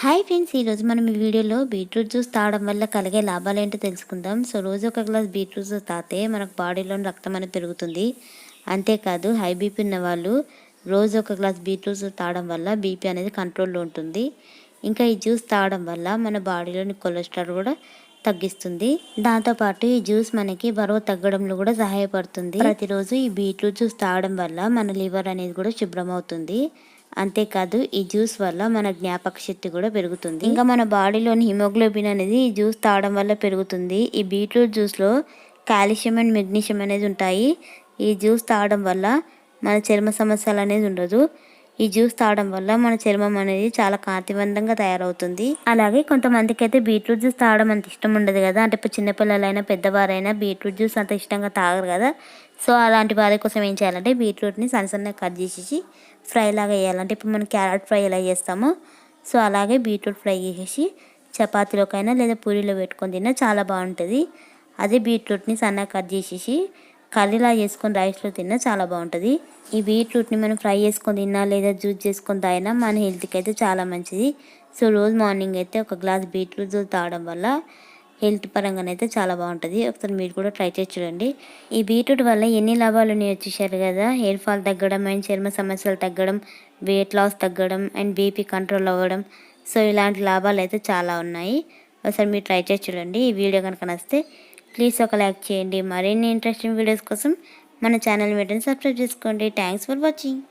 Hi friends ఈరోజు మనం ఈ వీడియోలో బీట్రూట్ జ్యూస్ తాగడం వల్ల కలిగే లాభాలు ఏంటో తెలుసుకుందాం. సో రోజు ఒక గ్లాస్ బీట్రూట్ జ్యూస్ తాగితే మనకు బాడీలో రక్తం అనేది పెరుగుతుంది. అంతేకాదు హై బీపీ ఉన్న వాళ్ళు రోజు ఒక గ్లాస్ బీట్రూట్ జ్యూస్ తాగడం వల్ల బీపీ అనేది కంట్రోల్లో ఉంటుంది. ఇంకా ఈ జ్యూస్ తాగడం వల్ల మన బాడీలోని కొలెస్ట్రాల్ కూడా తగ్గిస్తుంది. దాంతోపాటు ఈ జ్యూస్ మనకి బరువు తగ్గడంలో కూడా సహాయపడుతుంది. ప్రతిరోజు ఈ బీట్రూట్ జ్యూస్ తాగడం వల్ల మన లివర్ అనేది కూడా శుభ్రం అవుతుంది. అంతేకాదు ఈ జ్యూస్ వల్ల మన జ్ఞాపక శక్తి కూడా పెరుగుతుంది. ఇంకా మన బాడీలోని హిమోగ్లోబిన్ అనేది ఈ జ్యూస్ తాగడం వల్ల పెరుగుతుంది. ఈ బీట్రూట్ జ్యూస్లో కాల్షియం అండ్ మెగ్నీషియం అనేది ఉంటాయి. ఈ జ్యూస్ తాగడం వల్ల మన చర్మ సమస్యలు అనేది ఉండదు. ఈ జ్యూస్ తాగడం వల్ల మన చర్మం అనేది చాలా కాంతివంతంగా తయారవుతుంది. అలాగే కొంతమందికి అయితే బీట్రూట్ జ్యూస్ తాగడం అంత ఇష్టం ఉండదు కదా. అంటే ఇప్పుడు చిన్నపిల్లలైనా పెద్దవారైనా బీట్రూట్ జ్యూస్ అంత ఇష్టంగా తాగరు కదా. సో అలాంటి వారి కోసం ఏం చేయాలంటే బీట్రూట్ని సన్న సన్నగా కట్ చేసేసి ఫ్రై లాగా వేయాలంటే ఇప్పుడు మనం క్యారెట్ ఫ్రై ఎలా చేస్తామో సో అలాగే బీట్రూట్ ఫ్రై చేసేసి చపాతీలోకైనా లేదా పూరీలో పెట్టుకొని తిన్నా చాలా బాగుంటుంది. అదే బీట్రూట్ని సన్నగా కట్ చేసేసి కర్రీలా చేసుకొని రైస్లో తిన్నా చాలా బాగుంటుంది. ఈ బీట్రూట్ని మనం ఫ్రై చేసుకొని తిన్నా లేదా జ్యూస్ చేసుకొని తాగినా మన హెల్త్కి అయితే చాలా మంచిది. సో రోజు మార్నింగ్ అయితే ఒక గ్లాస్ బీట్రూట్ జ్యూస్ తాగడం వల్ల హెల్త్ పరంగానైతే చాలా బాగుంటుంది. ఒకసారి మీరు కూడా ట్రై చేసి చూడండి. ఈ బీట్రూట్ వల్ల ఎన్ని లాభాలు వచ్చేసారు కదా? హెయిర్ ఫాల్ తగ్గడం అండ్ చర్మ సమస్యలు తగ్గడం వెయిట్ లాస్ తగ్గడం అండ్ బీపీ కంట్రోల్ అవ్వడం. సో ఇలాంటి లాభాలు అయితే చాలా ఉన్నాయి. ఒకసారి మీరు ట్రై చేసి చూడండి. ఈ వీడియో కనుక నచ్చితే ప్లీజ్ ఒక లైక్ చేయండి. మరిన్ని ఇంట్రెస్టింగ్ వీడియోస్ కోసం మన ఛానల్ వెంటనే సబ్స్క్రైబ్ చేసుకోండి. Thanks for watching